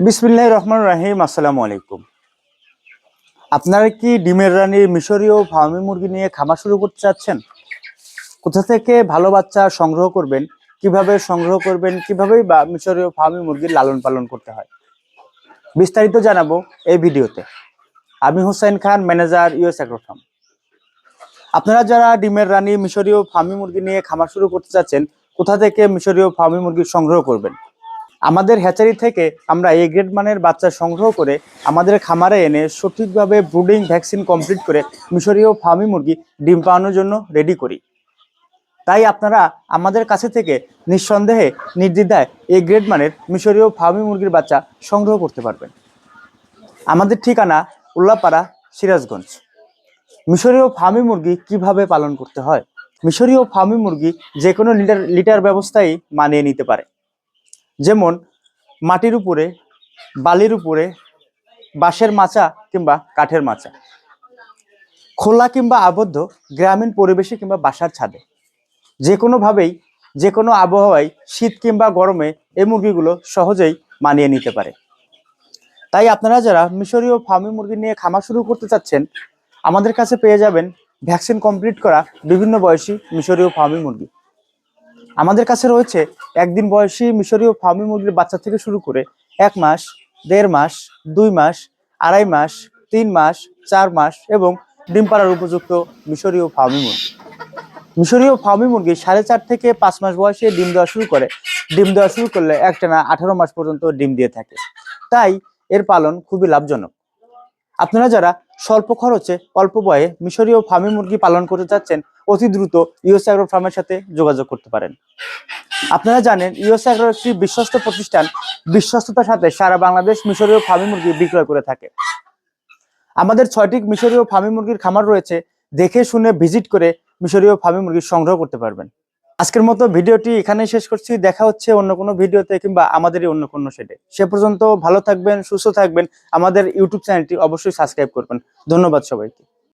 বিসমিল্লাহ রহমান রাহিম, আসসালামু আলাইকুম। আপনারা কি ডিমের রানী মিশরীয় ফার্মি মুরগি নিয়ে খামার শুরু করতে চাচ্ছেন? কোথা থেকে ভালো বাচ্চা সংগ্রহ করবেন, কীভাবে সংগ্রহ করবেন, কিভাবেই বা মিশরীয় ফার্মি মুরগির লালন পালন করতে হয়? বিস্তারিত জানাব এই ভিডিওতে। আমি Hussain Khan, manager US agro farm. আপনারা যারা ডিমের রানী মিশরীয় ফার্মি মুরগি নিয়ে খামার শুরু করতে চাচ্ছেন, কোথা থেকে মিশরীয় ফার্মি মুরগি সংগ্রহ করবেন? আমাদের হ্যাচারি থেকে আমরা এ গ্রেড মানের বাচ্চা সংগ্রহ করে আমাদের খামারে এনে সঠিকভাবে ব্রুডিং ভ্যাকসিন কমপ্লিট করে মিশরীয় ফার্মি মুরগি ডিম পাওয়ানোর জন্য রেডি করি। তাই আপনারা আমাদের কাছে থেকে নিঃসন্দেহে নির্দ্বিধায় এ গ্রেড মানের মিশরীয় ফার্মি মুরগির বাচ্চা সংগ্রহ করতে পারবেন। আমাদের ঠিকানা উল্লাপাড়া, সিরাজগঞ্জ। মিশরীয় ফার্মি মুরগি কীভাবে পালন করতে হয়? মিশরীয় ফার্মি মুরগি যে কোনো লিটার লিটার ব্যবস্থায় মানিয়ে নিতে পারে। যেমন মাটির উপরে, বালির উপরে, বাঁশের মাচা কিংবা কাঠের মাচা। খোলা কিংবা আবদ্ধ, গ্রামীণ পরিবেশে কিংবা বাসার ছাদে। যে কোনোভাবেই যে কোনো আবহাওয়ায় শীত কিংবা গরমে এই মুরগিগুলো সহজেই মানিয়ে নিতে পারে। তাই আপনারা যারা মিশরীয় ফার্মি মুরগি নিয়ে খামার শুরু করতে চাচ্ছেন, আমাদের কাছে পেয়ে যাবেন ভ্যাকসিন কমপ্লিট করা বিভিন্ন বয়সী মিশরীয় ফার্মি মুরগি। আমাদের কাছে রয়েছে একদিন বয়সী মিশরীয় ফার্মি মুরগির বাচ্চা থেকে শুরু করে এক মাস, দেড় মাস, দুই মাস, আড়াই মাস, তিন মাস, চার মাস এবং ডিম পাড়ার উপযুক্ত মিশরীয় ফার্মি মুরগি। মিশরীয় ফার্মি মুরগি সাড়ে চার থেকে পাঁচ মাস বয়সে ডিম দেওয়া শুরু করে। ডিম দেওয়া শুরু করলে একটানা আঠারো মাস পর্যন্ত ডিম দিয়ে থাকে। তাই এর পালন খুবই লাভজনক। আপনারা যারা স্বল্প খরচে, অল্প বয়ে মিশরীয় ফার্মি মুরগি পালন করতে চাচ্ছেন, অতি দ্রুত ইউএস অ্যাগ্রো ফার্মের সাথে যোগাযোগ করতে পারেন। আপনারা জানেন, ইউএস অ্যাগ্রো একটি বিশ্বস্ত প্রতিষ্ঠান, বিশ্বস্ততার সাথে সারা বাংলাদেশ মিশরীয় ফার্মি মুরগি বিক্রয় করে থাকে। আমাদের ছয়টি মিশরীয় ফার্মি মুরগির খামার রয়েছে, দেখে শুনে ভিজিট করে মিশরীয় ফার্মি মুরগি সংগ্রহ করতে পারবেন। আজকের মতো ভিডিওটি এখানেই শেষ করছি। দেখা হচ্ছে অন্য কোনো ভিডিওতে কিংবা আমাদেরই অন্য কোনো সেটে সে পর্যন্ত ভালো থাকবেন, সুস্থ থাকবেন। আমাদের ইউটিউব চ্যানেলটি অবশ্যই সাবস্ক্রাইব করবেন। ধন্যবাদ সবাইকে।